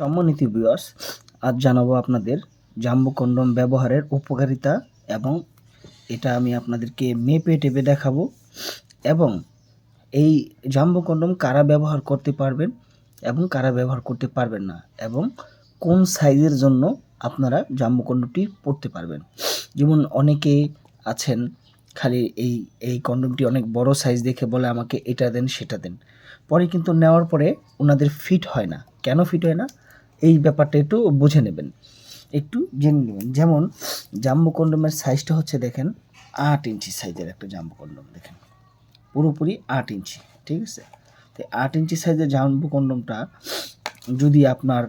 সম্মানিত বিয়স আজ জানাব আপনাদের জাম্বু কন্ডম ব্যবহারের উপকারিতা এবং এটা আমি আপনাদেরকে মেপে টেপে দেখাবো এবং এই জাম্বু কন্ডম কারা ব্যবহার করতে পারবেন এবং কারা ব্যবহার করতে পারবেন না এবং কোন সাইজের জন্য আপনারা জাম্বু কন্ডমটি পরতে পারবেন। যেমন অনেকে আছেন, খালি এই এই কন্ডমটি অনেক বড় সাইজ দেখে বলে আমাকে এটা দেন, সেটা দেন। পরে কিন্তু নেওয়ার পরে ওনাদের ফিট হয় না। কেন ফিট হয় না? এই ব্যাপারটা একটু বুঝে নেবেন। একটু জেনে নেবেন। যেমন, জাম্বু কন্ডমের সাইজটা হচ্ছে দেখেন আট ইঞ্চি সাইজের একটা জাম্বু কন্ডম, দেখেন। পুরোপুরি আট ইঞ্চি, ঠিক আছে? তো আট ইঞ্চি সাইজের জাম্বু কন্ডমটা যদি আপনার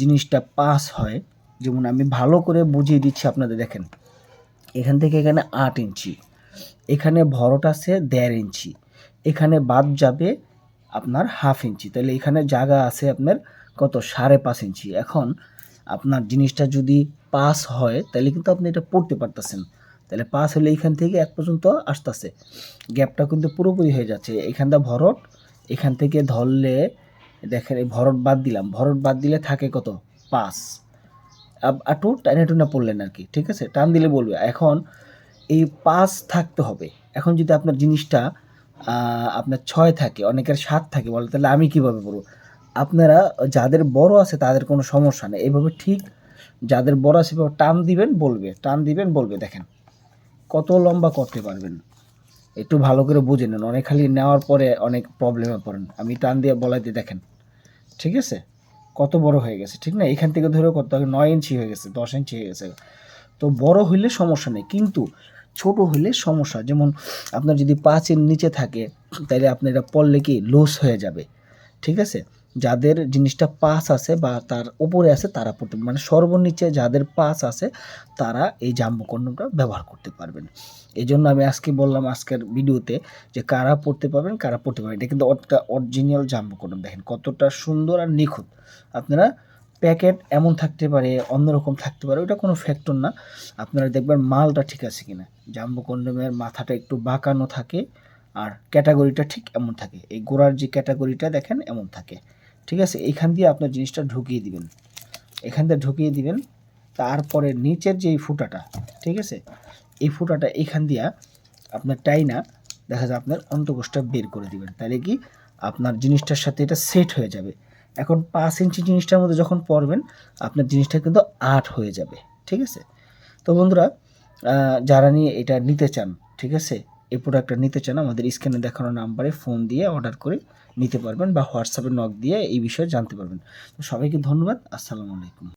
জিনিসটা পাস হয়, যেমন আমি ভালো করে বুঝিয়ে দিচ্ছি আপনাদের, দেখেন। এখান থেকে এখানে আট ইঞ্চি, এখানে ভরট আছে দেড় ইঞ্চি, এখানে বাদ যাবে আপনার হাফ ইঞ্চি। তাহলে এখানে জায়গা আছে আপনার কত? সাড়ে পাঁচ ইঞ্চি। এখন আপনার জিনিসটা যদি পাস হয়, তাহলে কিন্তু আপনি এটা পড়তে পারতেছেন। তাহলে পাস হলে এইখান থেকে এক পর্যন্ত আসতেছে। গ্যাপটা কিন্তু পুরোপুরি হয়ে যাচ্ছে। এখানটা ভরট, এখান থেকে ধরলে দেখেন, এই ভরট বাদ দিলাম। ভরট বাদ দিলে থাকে কত? পাস একটু টাইনে টুনে পড়লেন আর কি, ঠিক আছে? টান দিলে বলবে। এখন এই পাস থাকতে হবে। এখন যদি আপনার জিনিসটা আপনার ছয় থাকে, অনেকের সাত থাকে, বলে তাহলে আমি কীভাবে পড়ব? আপনারা যাদের বড় আছে তাদের কোনো সমস্যা নেই। এভাবে ঠিক যাদের বড় আছে এভাবে টান দিবেন, বলবে, টান দিবেন, বলবে। দেখেন, কত লম্বা করতে পারবেন। একটু ভালো করে বুঝে নেন। অনেক খালি নেওয়ার পরে অনেক প্রবলেমে পড়েন। আমি টান দিয়ে বলাইতে দেখেন। ঠিক আছে? কত বড় হয়ে গেছে, ঠিক না? এখান থেকে ধরে কত নয় ইঞ্চি হয়ে গেছে, দশ ইঞ্চি হয়ে গেছে। তো বড় হইলে সমস্যা নেই, কিন্তু ছোট হইলে সমস্যা। যেমন আপনার যদি পাঁচের নিচে থাকে তাহলে আপনার এটা পড়লে কি লুজ হয়ে যাবে। ঠিক আছে? যাদের জিনিসটা পাস আছে বা তার উপরে আছে, তারা পড়তে মানে সর্বনিচে যাদের পাস আছে, তারা এই জাম্বু কন্ডমটা ব্যবহার করতে পারবেন। এই জন্য আমি আজকে বললাম আজকের ভিডিওতে যে কারা পড়তে পারবেন, কারা পড়তে পারবেন। এটা কিন্তু একটা অরিজিনাল জাম্বু কন্ডম দেখেন কতটা সুন্দর আর নিখুঁত। আপনারা প্যাকেট এমন থাকতে পারে, অন্যরকম থাকতে পারে ওটা কোনো ফ্যাক্টর না। আপনারা দেখবেন মালটা ঠিক আছে কিনা। জাম্বু কন্ডমের মাথাটা একটু বাঁকানো থাকে আর ক্যাটাগরিটা ঠিক এমন থাকে। এই গোড়ার যে ক্যাটাগরিটা দেখেন, এমন থাকে। ঠিক আছে? এইখান দিয়ে আপনার জিনিসটা ঢুকিয়ে দিবেন। এখান দিয়ে ঢুকিয়ে দিবেন। তারপরে নিচের যে ফুটাটা, ঠিক আছে? এই ফুটাটা এখান দিয়া আপনার টাইনা দেখা যায় আপনার অন্তকোষটা বের করে দিবেন। তাহলে কি আপনার জিনিসটার সাথে এটা সেট হয়ে যাবে। এখন পাঁচ ইঞ্চি জিনিসটার মধ্যে যখন পড়বেন, আপনার জিনিসটা কিন্তু আট হয়ে যাবে। ঠিক আছে? তো বন্ধুরা যারা নিয়ে এটা নিতে চান, ঠিক আছে? এই প্রোডাক্টটা নিতে চান, আমাদের স্ক্রিনে দেখানো নাম্বারে ফোন দিয়ে অর্ডার করে নিতে পারবেন বা হোয়াটসঅ্যাপে নক দিয়ে এই বিষয়ে জানতে পারবেন। তো সবাইকে ধন্যবাদ, আসসালামু আলাইকুম।